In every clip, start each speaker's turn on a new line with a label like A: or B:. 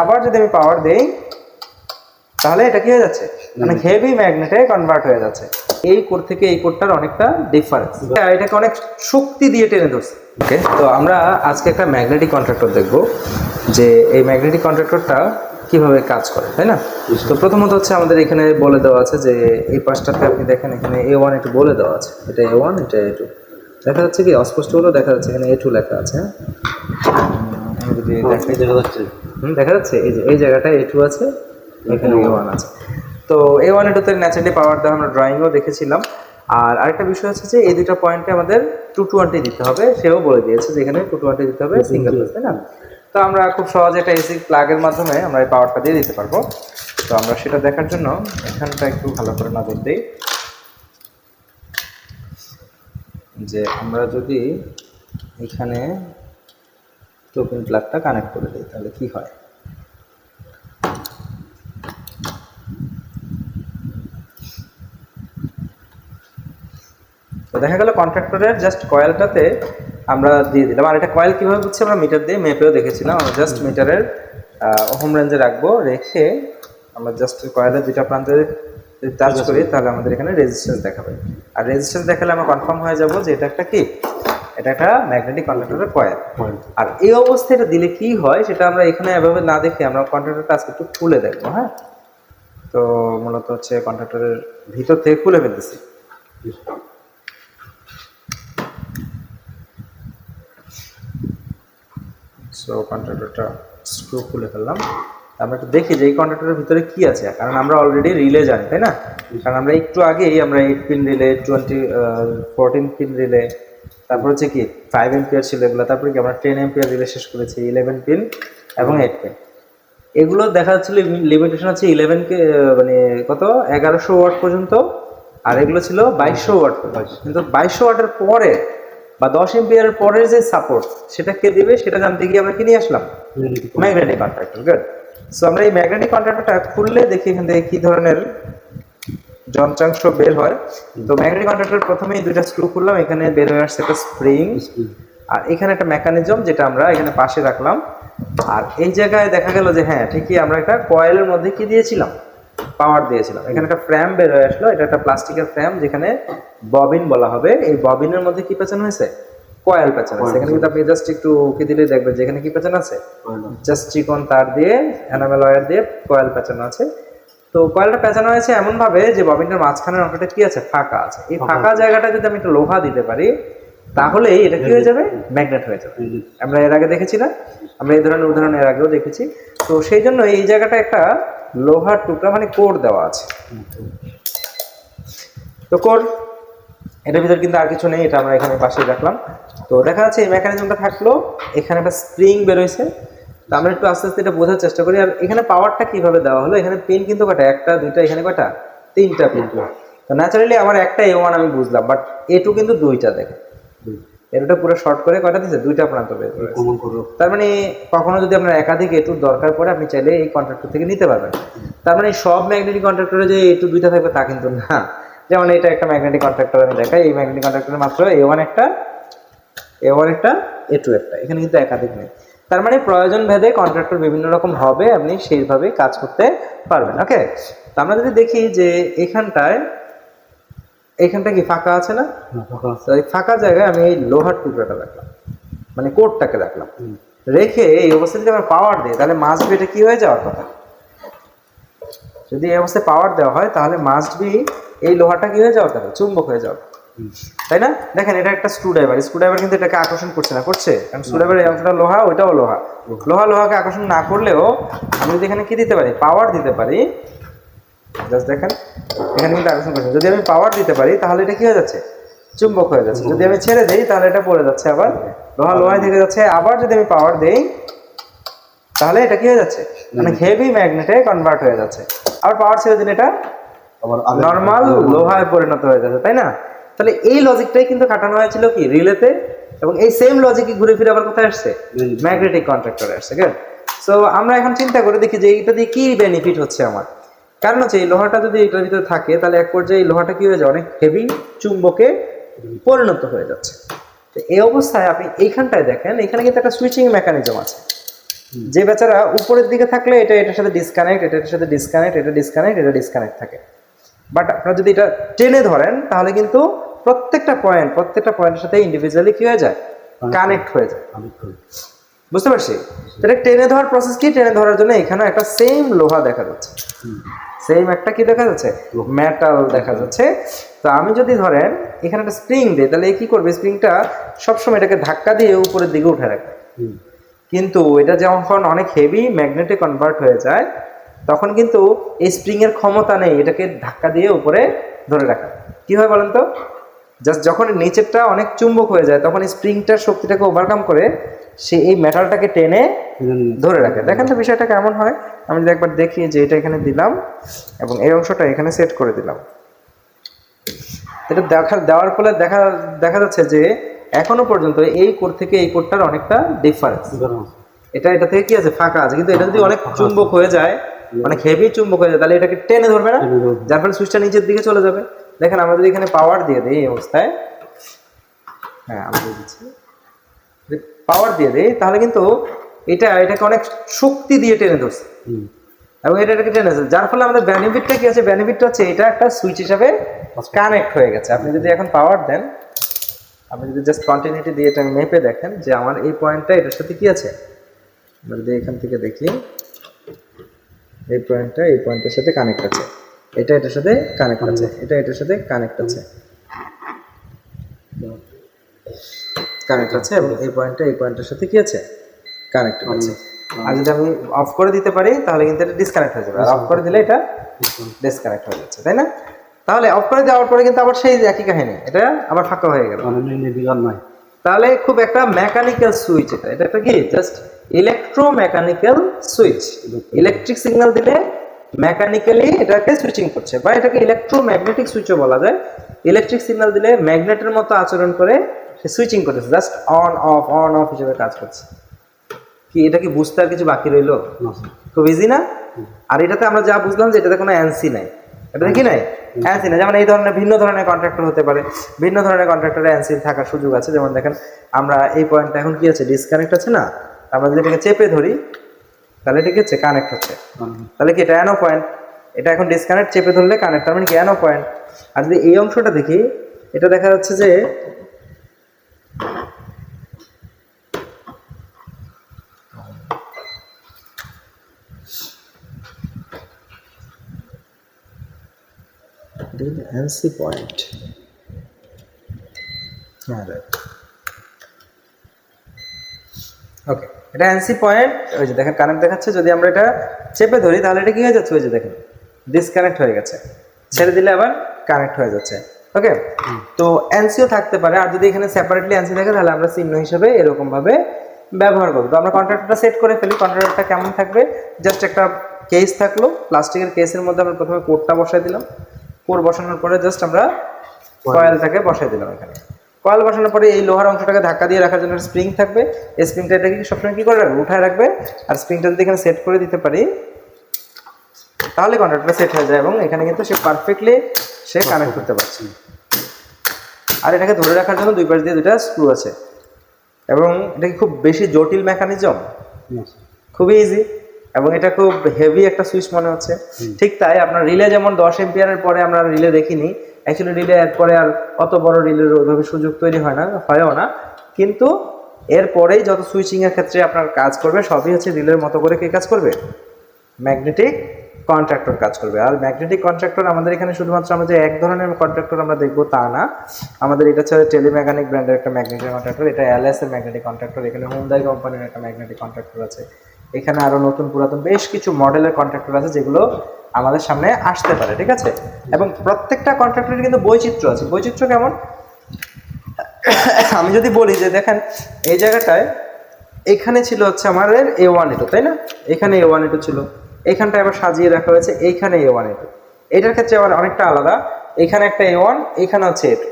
A: আবার যদি আমি পাওয়ার দেই তাহলে এটা কি হয়ে যাচ্ছে? মানে হেভি ম্যাগনেটে কনভার্ট হয়ে যাচ্ছে। এই কোর থেকে এই কোরটার অনেকটা ডিফারেন্স এটাকে অনেক শক্তি দিয়ে টেনে ধরছে। ওকে তো আমরা আজকে একটা ম্যাগনেটিক কন্ট্রাক্টর দেখব যে এই ম্যাগনেটিক কন্ট্রাক্টরটা কীভাবে কাজ করে তাই না? তো প্রথমত হচ্ছে আমাদের এখানে বলে দেওয়া আছে যে এই পাশটাতে আপনি দেখেন এখানে এ ওয়ান একটু বলে দেওয়া আছে। এটা এ ওয়ান এটা এ টু দেখা যাচ্ছে কি অস্পষ্ট হলেও দেখা যাচ্ছে এখানে এ টু লেখা আছে। হ্যাঁ যদি
B: দেখা যাচ্ছে।
A: দেখা যাচ্ছে? এই যে এই জায়গাটায় এ টু আছে এখানে এ ওয়ান আছে। তো এ ওয়ান এ এটুতে ন্যাচারালি পাওয়ার দেওয়া আমরা ড্রয়িংও দেখেছিলাম। আর আরেকটা বিষয় হচ্ছে যে এই দুটো পয়েন্টে আমাদের টু টোয়েন্টি দিতে হবে। সেও বলে দিয়েছে যে এখানে টু টোয়েন্টি দিতে হবে সিঙ্গেল তাই না? তো আমরা খুব সহজে একটা এসি প্লাগের মাধ্যমে আমরা এই পাওয়ারটা দিয়ে দিতে পারব। তো আমরা সেটা দেখার জন্য এখানটা একটু ভালো করে নজর দিই। যে আমরা যদি এখানে টোকেন প্লাগটা কানেক্ট করে দিই তাহলে কি হয়? তো দেখা গেল কন্ট্রাক্টরের জাস্ট কয়েলটাতে আমরা দিয়ে দিলাম। আর এটা কয়েল কীভাবে বুঝছি আমরা মিটার দিয়ে মেপেও দেখেছিলাম। আমরা জাস্ট মিটারের হোম রেঞ্জে রাখব রেখে আমরা জাস্ট কয়েলের দুটা প্রান্তে যদি টাচ করি তাহলে আমাদের এখানে রেজিস্ট্যান্স দেখাবে। আর রেজিস্ট্যান্স দেখালে আমরা কনফার্ম হয়ে যাব যে এটা একটা কি? এটা একটা ম্যাগনেটিক কন্ট্রাক্টরের কয়েল আর এই অবস্থায় এটা দিলে কি হয় সেটা আমরা এখানে এভাবে না দেখে আমরা কন্ট্রাক্টরটা আজকে একটু খুলে দেখব হ্যাঁ? তো মূলত হচ্ছে কন্ট্রাক্টরের ভিতর থেকে খুলে ফেলতেছি। সো কন্ট্রাক্টরটা স্ক্রু খুলে ফেললাম। আমরা একটু দেখি যে এই কন্ট্রাক্টরের ভিতরে কি আছে কারণ আমরা অলরেডি রিলে জানি তাই না? কারণ আমরা একটু আগেই আমরা eight pin relay twenty fourteen pin relay তারপর হচ্ছে কি ফাইভ এম্পিয়ার ছিল এগুলো তারপরে কি আমরা টেন এম্পিয়ার রিলে শেষ করেছি ইলেভেন পিন এবং এইট পিন এগুলো দেখা যাচ্ছিল লিমিটেশন হচ্ছে ইলেভেন কে মানে কত? এগারোশো ওয়াট পর্যন্ত। আর এগুলো ছিল বাইশশো ওয়াট পর্যন্ত। কিন্তু বাইশশো ওয়াটের পরে বা দশ এম্পিয়ারের পরের যে সাপোর্ট সেটা কে দিবে? সেটা জানতে গিয়ে আমরা কি নিয়ে আসলাম? ম্যাগনেটিক কন্ট্রাক্টর গুড সো আমরা এই ম্যাগনেটিক কন্ট্রাক্টরটা খুললে দেখি এখান থেকে কি ধরনের যন্ত্রাংশ বের হয়। তো ম্যাগনেটিক কন্ট্রাক্টর প্রথমেই দুইটা স্ক্রু খুললাম এখানে বের হয়ে আসছে একটা স্প্রিং আর এখানে একটা মেকানিজম যেটা আমরা এখানে পাশে রাখলাম। আর এই জায়গায় দেখা গেল যে হ্যাঁ ঠিকই আমরা একটা কয়েলের মধ্যে কি দিয়েছিলাম? পাওয়ার দিয়েছিলাম। এখানে একটা ফ্রেম বের হয়ে আসলো। এটা একটা প্লাস্টিকের ফ্রেম যেখানে ববিন বলা হবে। এই ববিনের মধ্যে কি পেঁচানো হয়েছে? কয়েল পেঁচানো আছে। এখানে কিন্তু আপনি জাস্ট একটু উকি দিলে দেখবেন যে এখানে কি পেঁচানো আছে? জাস্ট চিকন তার দিয়ে অ্যানামেল ওয়্যার দিয়ে কয়েল পেঁচানো আছে। তো কয়েলটা পেঁচানো হয়েছে এমন ভাবে যে ববিনটার মাঝখানের অংশটা কি আছে? ফাঁকা আছে। এই ফাঁকা জায়গাটা যদি আমি একটু লোহা দিতে পারি তাহলে এটা কি হয়ে যাবে? ম্যাগনেট। হয়ে যাবে। আমরা এর আগে দেখেছি না? আমরা এই ধরনের উদাহরণ এর আগেও দেখেছি। তো সেই জন্য এই জায়গাটা একটা লোহার টুকরা মানে কোর দেওয়া আছে। তো কোর এটার ভিতরে কিন্তু আর কিছু নেই এটা আমরা এখানে পাশে রাখলাম। তো দেখা যাচ্ছে এই মেকানিজমটা থাকল এখানে একটা স্প্রিং বেরোইছে। তো আমরা একটু আস্তে আস্তে এটা বোঝার চেষ্টা করি। আর এখানে পাওয়ারটা কীভাবে দেওয়া হলো? এখানে পিন কিন্তু কটা? একটা দুইটা এখানে কটা? তিনটা পিন তো ন্যাচারালি আমার একটা এ ওয়ান আমি বুঝলাম বাট এ টু কিন্তু দুইটা দেখে। এটা পুরো শর্ট করে কয়টা দিচ্ছে দুইটা প্রান্ত বের করে তার মানে কখনো যদি আপনার একাধিক এটু দরকার পড়ে আপনি চাইলে এই কন্ট্রাক্টর থেকে নিতে পারবেন। তার মানে সব ম্যাগনেটিক কন্ট্রাক্টরে যে এটু দুইটা থাকবে তা কিন্তু না। যেমন এটা একটা ম্যাগনেটিক কন্ট্রাক্টর আমি দেখাই। এই ম্যাগনেটিক কন্ট্রাক্টরে মাত্র এ ওয়ান একটা এ ওয়ান একটা এ টু একটা। এখানে কিন্তু একাধিক নেই। তার মানে প্রয়োজন ভেদে কন্ট্রাক্টর বিভিন্ন রকম হবে আপনি সেইভাবে কাজ করতে পারবেন ওকে তো আমরা যদি দেখি যে এখানটায় এখানটা কি ফাঁকা আছে না? ফাঁকা জায়গায় আমি এই লোহার টুকরাটা রাখলাম মানে কোটটাকে রাখলাম। রেখে এই অবস্থায় যদি আমার পাওয়ার দেয় তাহলে মাস্ট বি এটা কি হয়ে যাওয়ার কথা? যদি এই অবস্থায় পাওয়ার দেওয়া হয় তাহলে মাস্ট বি এই লোহাটা কি হয়ে যাওয়ার কথা? চুম্বক হয়ে যাওয়ার। তাই না? দেখেন এটা একটা স্ক্রু ড্রাইভার স্ক্রু ড্রাইভার কিন্তু এটাকে আকর্ষণ করছে না। করছে? কারণ স্ক্রু ড্রাইভার এই অংশটা লোহা ওইটাও লোহা। লোহা লোহাকে আকর্ষণ না করলেও আমি যদি এখানে কি দিতে পারি? পাওয়ার দিতে পারি। জাস্ট দেখেন এখানে কিন্তু আকর্ষণ করছে। যদি আমি পাওয়ার দিতে পারি তাহলে এটা কি হয়ে যাচ্ছে? চুম্বক হয়ে যাচ্ছে। যদি আমি ছেড়ে দিই তাহলে এটা পড়ে যাচ্ছে আবার। লোহা লোহায় থেকে যাচ্ছে। আবার যদি আমি পাওয়ার দেই তাহলে এটা কি হয়ে যাচ্ছে? মানে হেভি ম্যাগনেটে কনভার্ট হয়ে যাচ্ছে। আবার পাওয়ার ছেড়ে দিলে এটা
B: আবার
A: নর্মাল লোহায় পরিণত হয়ে যাচ্ছে তাই না? তাহলে এই লজিকটাই কিন্তু খাটানো হয়েছিল কি? রিলেতে এবং এই সেম লজিকই ঘুরে ফিরে আবার কোথায় আসছে? ম্যাগনেটিক কন্ট্রাক্টরে আসছে ঠিক সো আমরা এখন চিন্তা করে দেখি যে এইটা দিয়ে কি বেনিফিট হচ্ছে আমার? কারণ হচ্ছে এই লোহাটা যদি এটার ভিতরে থাকে তাহলে এক পর্যায়ে এই লোহাটা কী হয়ে যায়? অনেক হেভি চুম্বকে পরিণত হয়ে যাচ্ছে। তো এই অবস্থায় আপনি এইখানটায় দেখেন এখানে কিন্তু একটা সুইচিং মেকানিজম আছে। যে বেচারা উপরের দিকে থাকলে এটা এটার সাথে ডিসকানেক্ট এটা এটার সাথে ডিসকানেক্ট এটা ডিসকানেক্ট এটা ডিসকানেক্ট থাকে। বাট আপনারা যদি এটা টেনে ধরেন তাহলে কিন্তু প্রত্যেকটা পয়েন্ট প্রত্যেকটা পয়েন্টের সাথে ইন্ডিভিজুয়ালি কি হয়ে যায়? কানেক্ট হয়ে যায়। বুঝতে পারছি? তো এটা টেনে ধরার প্রসেস কি? টেনে ধরার জন্য এখানে একটা সেম লোহা দেখা যাচ্ছে। সেম একটা কি দেখা যাচ্ছে? মেটাল দেখা যাচ্ছে। তো আমি যদি ধরেন এখানে একটা স্প্রিং দিই তাহলে কি করবে? স্প্রিংটা সবসময় এটাকে ধাক্কা দিয়ে উপরের দিকে উঠে রাখবে। কিন্তু এটা যখন অনেক হেভি ম্যাগনেটে কনভার্ট হয়ে যায় তখন কিন্তু এই স্প্রিং এর ক্ষমতা নেই এটাকে ধাক্কা দিয়ে উপরে ধরে রাখা। কি হয় বলেন তো? জাস্ট যখন নিচেরটা অনেক চুম্বক হয়ে যায় তখন স্প্রিংটার শক্তিটাকে ওভারকাম করে সে এই মেটালটাকে টেনে ধরে রাখে। দেখেন তো বিষয়টা কেমন হয়? আমি যদি একবার দেখি যে এটা এখানে দিলাম এবং এই অংশটা এখানে সেট করে দিলাম। এটা দেখা দেওয়ার ফলে দেখা দেখা যাচ্ছে যে এখনও পর্যন্ত এই কোড থেকে এই কোডটার অনেকটা ডিফারেন্স এটা এটা থেকে কি আছে? ফাঁকা আছে। কিন্তু এটা যদি অনেক চুম্বক হয়ে যায় অনেক হেভি চুম্বক হয়ে যায় তাহলে এটাকে টেনে ধরবে না? যার ফলে সুইচটা নিচের দিকে চলে যাবে। দেখেন আমরা যদি এখানে পাওয়ার দিয়ে দিই এই অবস্থায় হ্যাঁ আমি দিয়ে দিচ্ছি। পাওয়ার দিয়ে দিই তাহলে কিন্তু এটা এটাকে অনেক শক্তি দিয়ে টেনে ধরছে। এবং এটা এটাকে টেনে ধরছে। যার ফলে আমাদের বেনিফিটটা কি আছে? বেনিফিটটা হচ্ছে এটা একটা সুইচ হিসাবে কানেক্ট হয়ে গেছে। আপনি যদি এখন পাওয়ার দেন আপনি যদি জাস্ট কন্টিনিউটি দিয়ে এটা মেপে দেখেন যে আমার এই পয়েন্টটা এটার সাথে কি আছে? আমরা যদি এখান থেকে দেখি। এই পয়েন্টটা এই পয়েন্টের সাথে কানেক্ট আছে। এটা এটার সাথে কানেক্ট আছে। এটা এটার সাথে কানেক্ট আছে। কানেক্ট আছে এবং এই পয়েন্টটা এই পয়েন্টের সাথে কি আছে? কানেক্ট আছে। আর যদি আমি অফ করে দিতে পারি তাহলে কিন্তু এটা ডিসকানেক্ট হয়ে যাবে। আর অফ করে দিলে এটা ডিসকানেক্ট হয়ে যাচ্ছে তাই না? তাহলে অফ করে দেওয়ার পরে কিন্তু আবার সেই একই কাহিনী। এটা আবার ফাঁকা হয়ে গেল।
B: মানে নাই
A: তাহলে খুব একটা মেকানিক্যাল সুইচ এটা। এটা একটা কি? Just electromechanical switch electric signal দিলে মেকানিক্যালি এটাকে সুইচিং করছে। বা এটাকে ইলেকট্রোম্যাগনেটিক সুইচও বলা যায়। ইলেকট্রিক সিগন্যাল দিলে ম্যাগনেটের মতো আচরণ করে সে সুইচিং করতেছে। Just on off on off হিসেবে কাজ করছে। কি এটা কি বুঝতে আর কিছু বাকি রইল। খুব ইজি না? আর এটাতে আমরা যা বুঝলাম যে এটাতে কোনো অ্যান্সি নাই। এটাতে কি নাই? অ্যান্সি না যেমন এই ধরনের ভিন্ন ধরনের কন্ট্রাক্টর হতে পারে। ভিন্ন ধরনের কন্ট্রাক্টরে অ্যান্সিল থাকার সুযোগ আছে। যেমন দেখেন, আমরা এই পয়েন্টটা এখন কি আছে? ডিসকানেক্ট আছে না? আমরা যদি এটাকে চেপে ধরি, তাহলে এটা আছে কানেক্ট হচ্ছে। তাহলে কি এটা অ্যানো পয়েন্ট এটা এখন ডিসকানেক্ট চেপে ধরলে কানেক্ট তার মানে কি অ্যানো পয়েন্ট আর যদি এই অংশটা দেখি, এটা দেখা যাচ্ছে যে এনসি পয়েন্ট হ্যাঁ রাইট ওকে এটা এনসি পয়েন্ট ওই যে দেখেন কানেক্ট দেখাচ্ছে যদি আমরা এটা চেপে ধরি তাহলে এটা কি হয়ে যাচ্ছে? ওই যে দেখেন ডিসকানেক্ট হয়ে গেছে। ছেড়ে দিলে আবার কানেক্ট হয়ে যাচ্ছে। ওকে তো এনসিও থাকতে পারে। আর যদি এখানে সেপারেটলি এনসি থাকে তাহলে আমরা চিহ্ন হিসেবে এরকম ভাবে ব্যবহার করব। তো আমরা কন্ট্রাক্টরটা সেট করে ফেলি। কন্ট্রাক্টরটা কেমন থাকবে? জাস্ট একটা কেস থাকল। প্লাস্টিকের কেসের মধ্যে আমরা প্রথমে কোডটা বসাই দিলাম। কোড বসানোর পরে জাস্ট আমরা কয়েলটাকে বসাই দিলাম এখানে। কয়েল বসানোর পরে এই লোহার অংশটাকে ধাক্কা দিয়ে রাখার জন্য স্প্রিং থাকবে। এই স্প্রিংটা এটাকে সবসময় কি করে রাখবে? উঠায় রাখবে। আর স্প্রিংটা যদি এখানে সেট করে দিতে পারি তাহলে কন্ট্রাক্টটা সেট হয়ে যায় এবং এখানে কিন্তু সে পারফেক্টলি সে কানেক্ট করতে পারছে। আর এটাকে ধরে রাখার জন্য দুই পাশ দিয়ে দুটা স্ক্রু আছে। এবং এটা কি খুব বেশি জটিল মেকানিজম খুবই ইজি এবং এটা খুব হেভি একটা সুইচ মনে হচ্ছে। ঠিক তাই আপনার রিলে যেমন দশ এম্পিয়ারের পরে আমরা রিলে দেখিনি অ্যাকচুয়ালি রিলে এর পরে আর অত বড় রিলের ওইভাবে সুযোগ তৈরি হয় না হয়ও না। কিন্তু এরপরেই যত সুইচিং এর ক্ষেত্রে আপনার কাজ করবে সবই হচ্ছে রিলের মতো করে কে কাজ করবে? ম্যাগনেটিক কন্ট্রাক্টর কাজ করবে। আর ম্যাগনেটিক কন্ট্রাক্টর আমাদের এখানে শুধুমাত্র আমরা যে এক ধরনের কন্ট্রাক্টর আমরা দেখব তা না। আমাদের এটা হচ্ছে টেলিমেকানিক ব্র্যান্ডের একটা ম্যাগনেটিক কন্ট্রাক্টর এটা এলএস এর ম্যাগনেটিক কন্ট্রাক্টর এখানে হুন্দাই কোম্পানির একটা ম্যাগনেটিক কন্ট্রাক্টর আছে। এখানে আরও নতুন পুরাতন বেশ কিছু মডেলের কন্ট্রাক্টর আছে যেগুলো আমাদের সামনে আসতে পারে, ঠিক আছে? এবং প্রত্যেকটা কন্ট্রাক্টরের কিন্তু বৈচিত্র্য আছে। বৈচিত্র্য কেমন? আমি যদি বলি যে, দেখেন, এই জায়গাটায় এখানে ছিল হচ্ছে আমাদের এ ওয়ান এটু তাই না? এখানে এ ওয়ান এটু ছিল। এখানটায় আবার সাজিয়ে রাখা হয়েছে এইখানে এ ওয়ান এটু এটার ক্ষেত্রে আবার অনেকটা আলাদা। এখানে একটা এ ওয়ান এখানে হচ্ছে এটু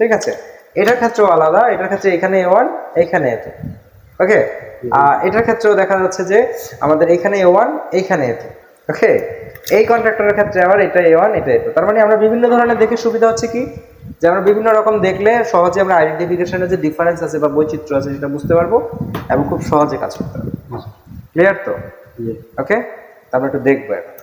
A: ঠিক আছে? এটার ক্ষেত্রেও আলাদা। এটার ক্ষেত্রে এখানে এ ওয়ান এখানে এটু ওকে আর এটার ক্ষেত্রেও দেখা যাচ্ছে যে আমাদের এখানে এ ওয়ান এইখানে এটু ওকে এই কন্ট্রাক্টরের ক্ষেত্রে আবার এটা এ ওয়ান এটা এটু তার মানে আমরা বিভিন্ন ধরনের দেখে সুবিধা হচ্ছে কি? যে আমরা বিভিন্ন রকম দেখলে সহজে আমরা আইডেন্টিফিকেশনের যে ডিফারেন্স আছে বা বৈচিত্র্য আছে সেটা বুঝতে পারব এবং খুব সহজে কাজ করতে পারব। ক্লিয়ার তো? ওকে আমরা একটু দেখব এখন।